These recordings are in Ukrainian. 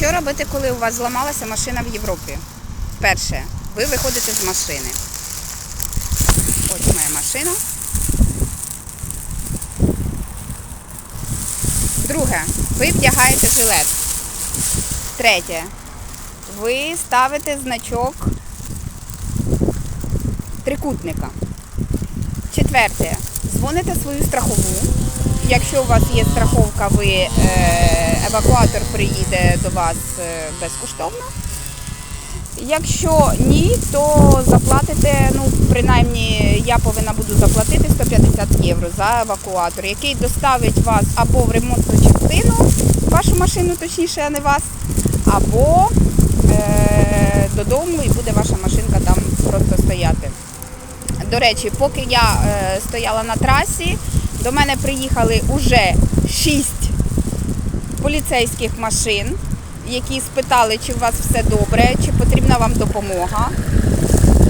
Що робити, коли у вас зламалася машина в Європі? Перше, ви виходите з машини. Ось моя машина. Друге, ви вдягаєте жилет. Третє, ви ставите значок трикутника. Четверте, дзвоните свою страхову. Якщо у вас є страховка, ви е, евакуатор приїде до вас е, безкоштовно. Якщо ні, то заплатите, ну принаймні я повинна буду заплатити 150 євро за евакуатор, який доставить вас або в ремонтну частину, вашу машину, точніше, а не вас, або е, додому і буде ваша машинка там просто стояти. До речі, поки я е, стояла на трасі, до мене приїхали уже шість поліцейських машин, які спитали, чи у вас все добре, чи потрібна вам допомога.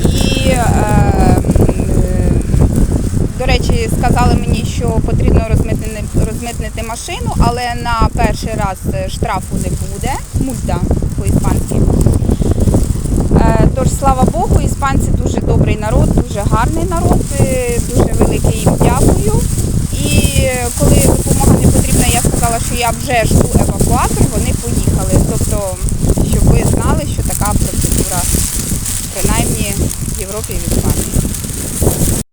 І, е, до речі, сказали мені, що потрібно розмитнити, розмитнити машину, але на перший раз е, штрафу не буде, мульта по-іспанськи. Е, Тож, слава Богу, іспанці дуже добрий народ, дуже гарний народ, е, дуже велике їм дякую. Коли допомога не потрібна, я сказала, що я вже жду евакуатор, вони поїхали. Тобто, щоб ви знали, що така процедура, принаймні в Європі і в Іспанії.